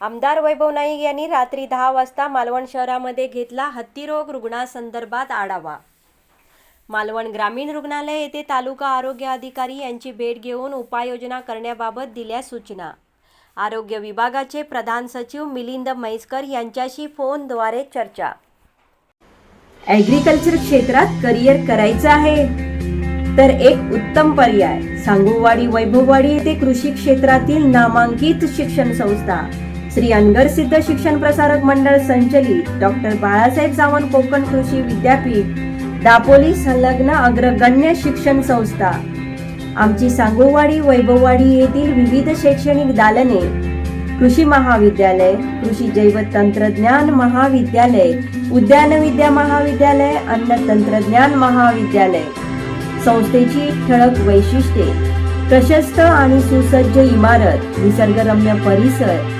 आमदार वैभव नाईक यांनी रात्री दहा वाजता मालवण शहरामध्ये घेतला हत्तीरोग रुग्णासंदर्भात आढावा. मालवण ग्रामीण रुग्णालय येथे तालुका आरोग्य अधिकारी यांची भेट घेऊन उपाययोजना करण्याबाबत दिल्या सूचना. आरोग्य विभागाचे प्रधान सचिव मिलिंद म्हैसकर यांच्याशी फोनद्वारे चर्चा. ॲग्रिकल्चर क्षेत्रात करिअर करायचं आहे. तर एक उत्तम पर्याय सांगोवाडी वैभववाडी येथे कृषी क्षेत्रातील नामांकित शिक्षण संस्था. श्री अनगर सिद्ध शिक्षण प्रसारक मंडळ संचलित डॉक्टर बाळासाहेब सावंत कोकण कृषी विद्यापीठ दापोली संलग्न अग्रगण्य शिक्षण संस्था. आमची सांगोवाडी वैभववाडी येथील विविध शैक्षणिक दालने कृषी महाविद्यालय कृषी जैव तंत्रज्ञान महाविद्यालय उद्यान विद्या महाविद्यालय अन्न तंत्रज्ञान महाविद्यालय. संस्थेची ठळक वैशिष्ट्ये प्रशस्त आणि सुसज्ज इमारत निसर्गरम्य परिसर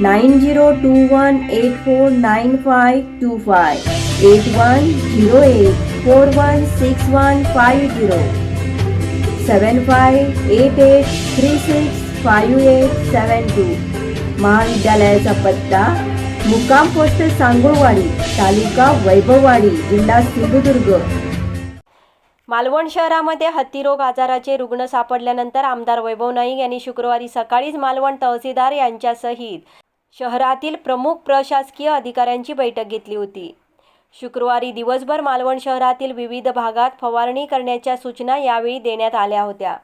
nine zero two one eight four nine five two five. Eight one zero eight four one six one five zero. Seven five eight eight three six five eight seven two. महाविद्यालयाचा पत्ता मुक्काम पोस्ट सांगोळवाडी तालुका वैभववाडी जिल्हा सिंधुदुर्ग. मालवण शहरामध्ये हत्तीरोग आजाराचे रुग्ण सापडल्यानंतर आमदार वैभव नाईक यांनी शुक्रवारी सकाळीच मालवण तहसीलदार यांच्यासहित शहरातील प्रमुख प्रशासकीय अधिकाऱ्यांची बैठक घेतली होती. शुक्रवारी दिवसभर मालवण शहरातील विविध भागात फवारणी करण्याच्या सूचना यावेळी देण्यात आल्या होत्या.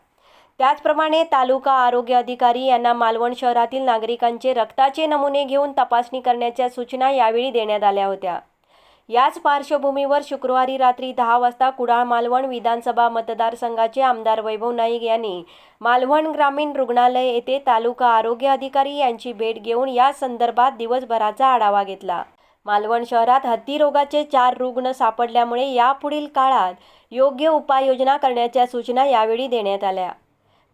त्याचप्रमाणे तालुका आरोग्य अधिकारी यांना मालवण शहरातील नागरिकांचे रक्ताचे नमुने घेऊन तपासणी करण्याच्या सूचना यावेळी देण्यात आल्या होत्या. याच पार्श्वभूमीवर शुक्रवारी रात्री दहा वाजता कुडाळ मालवण विधानसभा मतदारसंघाचे आमदार वैभव नाईक यांनी मालवण ग्रामीण रुग्णालय येथे तालुका आरोग्य अधिकारी यांची भेट घेऊन या संदर्भात दिवसभराचा आढावा घेतला. मालवण शहरात हत्ती रोगाचे चार रुग्ण सापडल्यामुळे यापुढील काळात योग्य उपाययोजना करण्याच्या सूचना यावेळी देण्यात आल्या.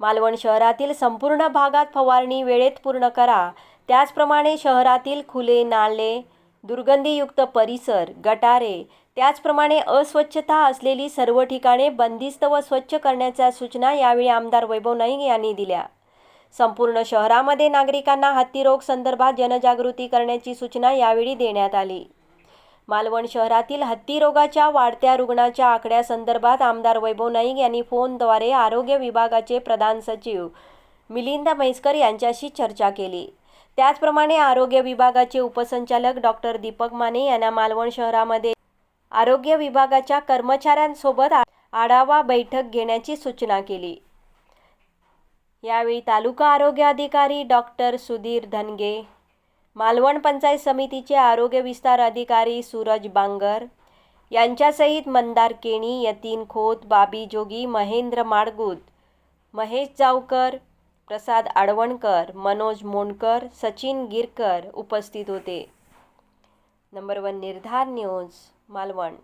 मालवण शहरातील संपूर्ण भागात फवारणी वेळेत पूर्ण करा. त्याचप्रमाणे शहरातील खुले नाले दुर्गंधीयुक्त परिसर गटारे त्याचप्रमाणे अस्वच्छता असलेली सर्व ठिकाणे बंदिस्त व स्वच्छ करण्याच्या सूचना यावेळी आमदार वैभव नाईक यांनी दिल्या. संपूर्ण शहरामध्ये नागरिकांना हत्तीरोग संदर्भात जनजागृती करण्याची सूचना यावेळी देण्यात आली. मालवण शहरातील हत्तीरोगाच्या वाढत्या रुग्णाच्या आकड्यासंदर्भात आमदार वैभव नाईक यांनी फोनद्वारे आरोग्य विभागाचे प्रधान सचिव मिलिंद म्हैसकर यांच्याशी चर्चा केली. त्याचप्रमाणे आरोग्य विभागाचे उपसंचालक डॉक्टर दीपक माने यांना मालवण शहरामध्ये आरोग्य विभागाच्या कर्मचाऱ्यांसोबत आढावा बैठक घेण्याची सूचना केली. यावेळी तालुका आरोग्य अधिकारी डॉक्टर सुधीर धनगे मालवण पंचायत समितीचे आरोग्य विस्तार अधिकारी सूरज बांगर यांच्यासहित मंदार केणी यतीन खोत बाबी जोगी महेंद्र माडगूत महेश जावकर प्रसाद आडवणकर मनोज मोंडकर सचिन गिरकर उपस्थित होते. Number one Nirdhar news Malvan.